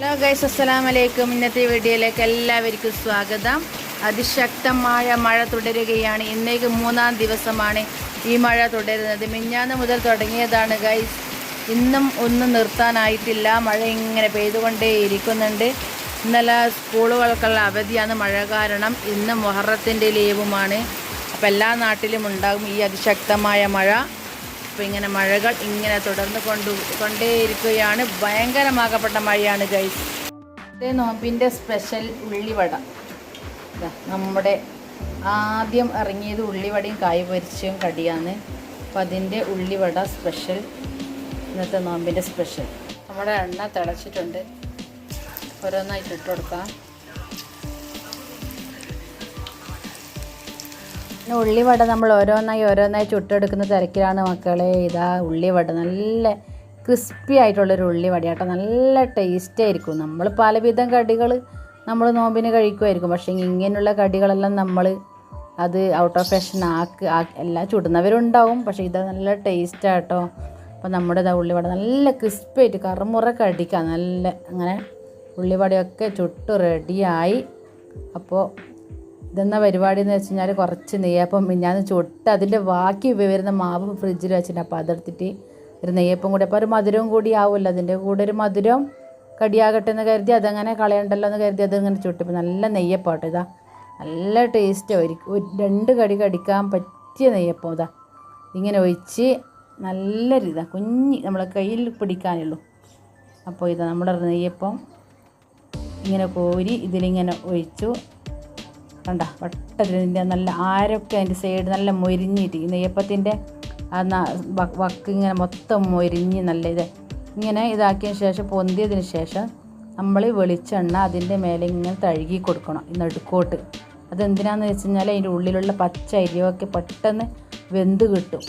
Hello guys അസ്സലാം വലൈക്കും ഇന്നത്തെ വീഡിയോയിലേക്ക് എല്ലാവർക്കും സ്വാഗതം. അതിശക്തമായ മഴ തുടരുകയാണ്. ഇന്നേക്ക് മൂന്നാം ദിവസമാണ് ഈ മഴ തുടരുന്നത്. മിഞ്ഞാന്ന് മുതൽ തുടങ്ങിയതാണ് ഗൈസ് ഇന്നും ഒന്നും നിർത്താനായിട്ടില്ല. മഴ ഇങ്ങനെ പെയ്തുകൊണ്ടേ ഇരിക്കുന്നുണ്ട് ഇന്നലെ സ്കൂളുകൾക്കുള്ള അവധിയാണ് മഴ കാരണം. ഇന്നും മൊഹറത്തിന്റെ ലീവുമാണ്. അപ്പോൾ എല്ലാ നാട്ടിലും ഉണ്ടാകും ഈ അതിശക്തമായ മഴ. അപ്പോൾ ഇങ്ങനെ മഴകൾ ഇങ്ങനെ തുടർന്ന് കൊണ്ടു കൊണ്ടേയിരിക്കുകയാണ്. ഭയങ്കരമാകപ്പെട്ട മഴയാണ് ഗൈസ്. ഇതേ നോമ്പിന്റെ സ്പെഷ്യൽ ഉള്ളിവട. നമ്മുടെ ആദ്യം ഇറങ്ങിയത് ഉള്ളിവടയും കായ് പൊരിച്ചും കടിയാണ്. അപ്പോൾ അതിന്റെ ഉള്ളിവട സ്പെഷ്യൽ ഇന്നത്തെ നോമ്പിന്റെ സ്പെഷ്യൽ. നമ്മുടെ എണ്ണ തിളച്ചിട്ടുണ്ട്. ഓരോന്നായിട്ട് ഇട്ട് കൊടുക്കാം. പിന്നെ ഉള്ളിവട നമ്മൾ ഓരോന്നായി ഓരോന്നായി ചുട്ടെടുക്കുന്ന തിരക്കിലാണ് മക്കളെ. ഇതാ ഉള്ളിവട. നല്ല ക്രിസ്പി ആയിട്ടുള്ളൊരു ഉള്ളിവട കേട്ടോ. നല്ല ടേസ്റ്റ് ആയിരിക്കും. നമ്മൾ പലവിധം കടികൾ നമ്മൾ നോമ്പിന് കഴിക്കുമായിരിക്കും. പക്ഷേ ഇങ്ങനെയുള്ള കടികളെല്ലാം നമ്മൾ അത് ഔട്ട് ഓഫ് ഫാഷൻ ആക്ക് എല്ലാം ചുടുന്നവരുണ്ടാവും. പക്ഷേ ഇത് നല്ല ടേസ്റ്റാണ് കേട്ടോ. അപ്പോൾ നമ്മുടെ ഇതാ ഉള്ളിവട നല്ല ക്രിസ്പി ആയിട്ട് കറുമുറ കടിക്കുക നല്ല അങ്ങനെ ഉള്ളിവടയൊക്കെ ചുട്ട് റെഡിയായി അപ്പോൾ ഇതെന്ന പരിപാടി എന്ന് വെച്ച് കഴിഞ്ഞാൽ കുറച്ച് നെയ്യപ്പം ഞാൻ ചുട്ട് അതിന്റെ ബാക്കി വരുന്ന മാവ് ഫ്രിഡ്ജിൽ വെച്ചിട്ടുണ്ട് അപ്പോൾ അതെടുത്തിട്ട് ഒരു നെയ്യപ്പം കൂടി. അപ്പോൾ ഒരു മധുരവും കൂടി ആവുമല്ലോ അതിന്റെ കൂടെ ഒരു മധുരം കടിയാകട്ടെ എന്ന് കരുതി അതങ്ങനെ കളയണ്ടല്ലോ എന്ന് കരുതി അതിങ്ങനെ ചുട്ടിപ്പോൾ നല്ല നെയ്യപ്പാട്ടോ ഇതാ. നല്ല ടേസ്റ്റ് ഒരു രണ്ട് കടി കടിക്കാൻ പറ്റിയ നെയ്യപ്പം ഇതാ. ഇങ്ങനെ ഒഴിച്ച് നല്ല ഇതാ. കുഞ്ഞി നമ്മളെ കയ്യിൽ പിടിക്കാനുള്ളൂ. അപ്പോൾ ഇതാ നമ്മുടെ നെയ്യപ്പം ഇങ്ങനെ കോരി ഇതിലിങ്ങനെ ഒഴിച്ചു. കണ്ട? വട്ടത്തിന്റെ നല്ല ആരൊക്കെ അതിന്റെ സൈഡ് നല്ല മൊരിഞ്ഞിട്ട് ഈ നെയ്യപ്പത്തിന്റെ വക്ക് ഇങ്ങനെ മൊത്തം മൊരിഞ്ഞ് നല്ല ഇത്. ഇങ്ങനെ ഇതാക്കിയതിന് ശേഷം പൊന്തിയതിന് ശേഷം നമ്മൾ വെളിച്ചെണ്ണ അതിന്റെ മേലെ ഇങ്ങനെ തഴുകി കൊടുക്കണം നടുക്കോട്ട്. അതെന്തിനാന്ന് വെച്ച് കഴിഞ്ഞാൽ അതിന്റെ ഉള്ളിലുള്ള പച്ച അരിയൊക്കെ പെട്ടെന്ന് വെന്ത് കിട്ടും.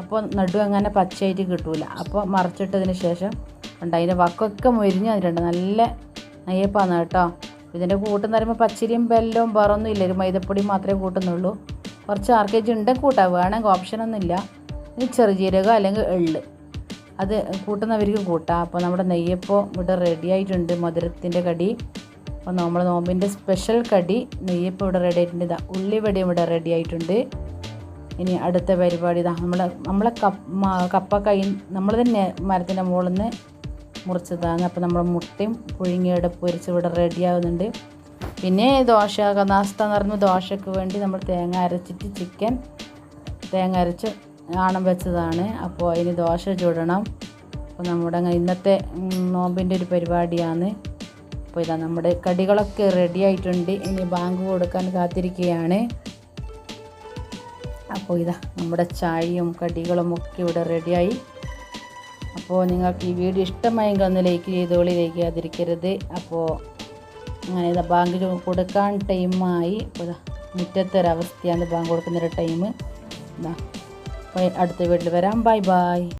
അപ്പോൾ നടു അങ്ങനെ പച്ചയായിട്ട് കിട്ടൂല. അപ്പോൾ മറച്ചിട്ടതിന് ശേഷം ഉണ്ട് അതിന്റെ വക്കൊക്കെ മൊരിഞ്ഞ് വന്നിട്ടുണ്ട്. നല്ല നെയ്യപ്പാന്ന് കേട്ടോ. ഇതിന്റെ കൂട്ടെന്ന് പറയുമ്പോൾ പച്ചരിയും ബെല്ലവും വേറൊന്നും ഇല്ല. ഒരു മൈദപ്പൊടി മാത്രമേ കൂട്ടുന്നുള്ളൂ. കുറച്ച് ആർക്കേജ് ഉണ്ടെങ്കിൽ കൂട്ടാം വേണമെങ്കിൽ ഓപ്ഷനൊന്നും ഇല്ല. ഇനി ചെറുജീരകം അല്ലെങ്കിൽ എള്ള്. അത് കൂട്ടുന്നവർക്ക് കൂട്ടാം. അപ്പോൾ നമ്മുടെ നെയ്യപ്പോൾ ഇവിടെ റെഡി ആയിട്ടുണ്ട്. മധുരത്തിന്റെ കടി. അപ്പോൾ നമ്മൾ നോമ്പിന്റെ സ്പെഷ്യൽ കടി. നെയ്യപ്പം ഇവിടെ റെഡി ആയിട്ടുണ്ട്. ഇതാ ഉള്ളിവടിയും ഇവിടെ റെഡി ആയിട്ടുണ്ട്. ഇനി അടുത്ത പരിപാടി ഇതാ നമ്മളെ നമ്മളെ കപ്പ കപ്പ കൈ നമ്മൾ തന്നെ മരത്തിന്റെ മുകളിൽ നിന്ന് മുറിച്ചതാണ് അപ്പോൾ നമ്മൾ മുട്ടയും പുഴുങ്ങിയുടെ പൊരിച്ച് ഇവിടെ റെഡി ആവുന്നുണ്ട്. പിന്നെ ദോശ നാസ്ത എന്ന് പറയുമ്പോൾ ദോശയ്ക്ക് വേണ്ടി നമ്മൾ തേങ്ങ അരച്ചിട്ട് ചിക്കൻ തേങ്ങ അരച്ച് ആണം വെച്ചതാണ്. അപ്പോൾ അതിന് ദോശ ചുടണം. അപ്പോൾ നമ്മുടെ ഇന്നത്തെ നോമ്പിന്റെ ഒരു പരിപാടിയാണ്. അപ്പോൾ ഇതാ നമ്മുടെ കടികളൊക്കെ റെഡി ആയിട്ടുണ്ട്. ഇനി ബാങ്ക് കൊടുക്കാൻ കാത്തിരിക്കുകയാണ്. അപ്പോൾ ഇതാ നമ്മുടെ ചായയും കടികളും ഒക്കെ ഇവിടെ റെഡിയായി അപ്പോൾ നിങ്ങൾക്ക് ഈ വീഡിയോ ഇഷ്ടമായെങ്കിൽ ഒന്ന് ലൈക്ക് ചെയ്തോളി ലൈക്ക് ചെയ്യാതിരിക്കരുത്. അപ്പോൾ അങ്ങനെ ഇതാ ബാങ്ക് കൊടുക്കാൻ ടൈമായി ഇപ്പോൾ മുറ്റത്തൊരവസ്ഥയാണ് ബാങ്ക് കൊടുക്കുന്നൊരു ടൈം ഇതാ. അടുത്ത വീട്ടിൽ വരാം. Bye bye